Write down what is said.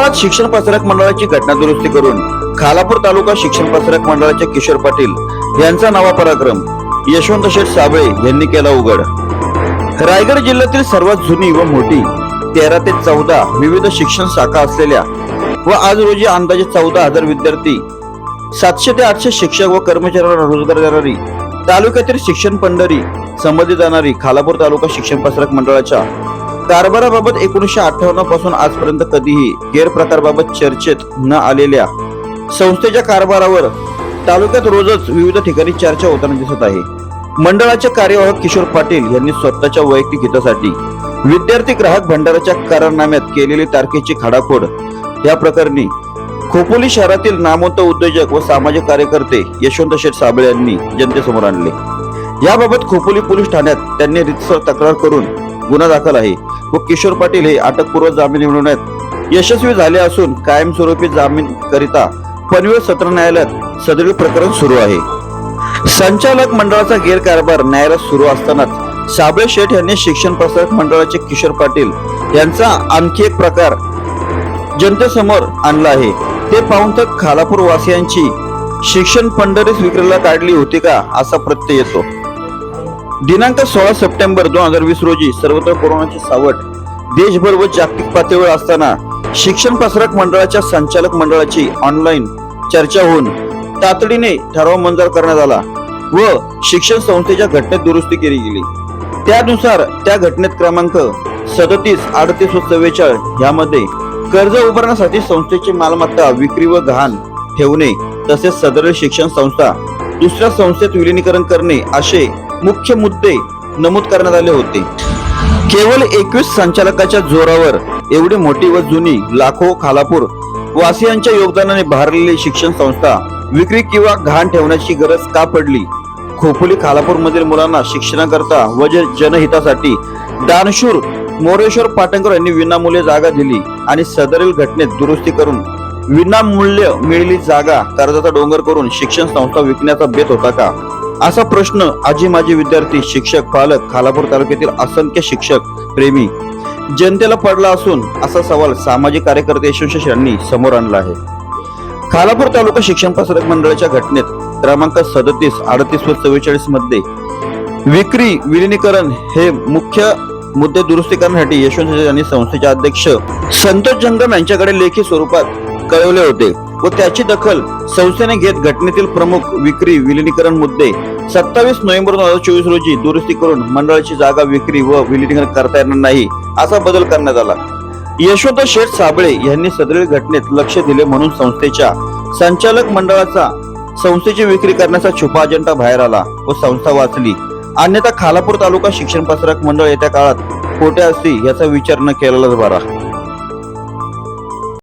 काळात शिक्षण पसरक मंडळाची घटना दुरुस्ती करून खालापूर तालुका शिक्षण पसरक मंडळाचे किशोर पाटील यांचा नवा पराक्रम. यशवंत शेठ साबळे यांनी केला उघड. रायगड जिल्ह्यातील सर्वात जुनी व मोठी तेरा ते चौदा विविध शिक्षण शाखा असलेल्या व आज रोजी अंदाजे चौदा हजार विद्यार्थी सातशे ते आठशे शिक्षक व कर्मचाऱ्यांना रोजगार देणारी तालुक्यातील शिक्षण पंढरी संबंधित जाणारी खालापूर तालुका शिक्षण पसरक मंडळाच्या कारभाराबाबत एकोणीसशे अठ्ठावन्नपासून आजपर्यंत कधीही गैरप्रकाराबाबत चर्चेत न आलेल्या संस्थेच्या कारभारावर तालुक्यात रोजच विविध ठिकाणी चर्चा होताना दिसत आहे. मंडळाचे कार्यवाहक किशोर पाटील यांनी स्वतःच्या वैयक्तिक हितासाठी विद्यार्थी ग्राहक भंडाराच्या करारनाम्यात केलेली तारखेची खाडाखोड या प्रकरणी खोपोली शहरातील नामवंत उद्योजक व सामाजिक कार्यकर्ते यशवंत शेठ साबळे यांनी जनतेसमोर आणले. याबाबत खोपोली पोलीस ठाण्यात त्यांनी रितसर तक्रार करून गुन्हा दाखल आहे. व किशोर पाटील हे अटकपूर्व जामीन मिळवण्यात यशस्वी झाले असून कायमस्वरूपी जामीन करिता पनवेल सत्र न्यायालयात सदरील प्रकरण सुरू आहे. संचालक मंडळाचा गैरकारभार न्यायालयात सुरू असतानाच साबळे शेठ यांनी शिक्षण प्रसारक मंडळाचे किशोर पाटील यांचा आणखी एक प्रकार जनतेसमोर आणला आहे. ते पाहून तर खालापूर वासियांची शिक्षण पंढरीस विक्रीला काढली होती का असा प्रत्यय येतो. दिनांक सोळा सप्टेंबर दोन हजार वीस रोजी सर्वत्र कोरोनाची सावट देशभर व जागतिक पातळीवर असताना शिक्षण प्रसारक मंडळाच्या संचालक मंडळाची ऑनलाईन चर्चा होऊन तातडीने ठराव मंजूर करण्यात आला व शिक्षण संस्थेच्या घटनेत दुरुस्ती केली गेली. त्यानुसार त्या घटनेत क्रमांक सदतीस अडतीस व चव्वेचाळीस यामध्ये कर्ज उभारण्यासाठी संस्थेची मालमत्ता विक्री व गहाण ठेवणे तसेच सदर शिक्षण संस्था दुसऱ्या संस्थेत विलिनीकरण करणे असे मुख्य मुद्दे नमूद करण्यात आले होते. केवळ एकवीस संचालकाच्या जोरावर एवढी मोठी व जुनी लाखो खालापूर वासियांच्या योगदानाने भारलेली शिक्षण संस्था विक्री किंवा घाण ठेवण्याची गरज का पडली? खोपोली खालापूर मधील मुलांना शिक्षणाकरता व जनहितासाठी दानशूर मोरेश्वर पाटणकर यांनी विनामूल्य जागा दिली आणि सदरील घटनेत दुरुस्ती करून विनामूल्य मिळाली जागा कर्जाचा डोंगर करून शिक्षण संस्था विकण्याचा बेत होता का? असा प्रश्न आजी माजी विद्यार्थी शिक्षक पालक खालापूर तालुक्यातील असंख्य शिक्षक प्रेमी जनतेला पडला असून असा सवाल सामाजिक कार्यकर्ते यशवंत यांनी समोर आणला आहे. खालापूर तालुका शिक्षण प्रसारक मंडळाच्या घटनेत क्रमांक सदतीस अडतीस व चव्वेचाळीसमध्ये विक्री विलिनीकरण हे मुख्य मुद्दे दुरुस्ती करण्यासाठी यशवंत यांनी संस्थेचे अध्यक्ष संतोष जंगम यांच्याकडे लेखी स्वरूपात कळवले होते. व त्याची दखल संस्थेने घेत घटनेतील प्रमुख विक्री विलिनीकरण मुद्दे. सत्तावीस नोव्हेंबर दोन हजार चोवीस रोजी दुरुस्ती करून मंडळाची जागा विक्री व विलिनीकरण करता येणार नाही असा बदल करण्यात आला. यशवंत शेठ साबळे यांनी सदरील घटनेत लक्ष दिले म्हणून संस्थेच्या संचालक मंडळाचा संस्थेची विक्री करण्याचा छुपा अजेंडा बाहेर आला व संस्था वाचली. अन्यथा खालापूर तालुका शिक्षण पसरक मंडळ येत्या काळात कोठे असती याचा विचार न केलेलाच बरा.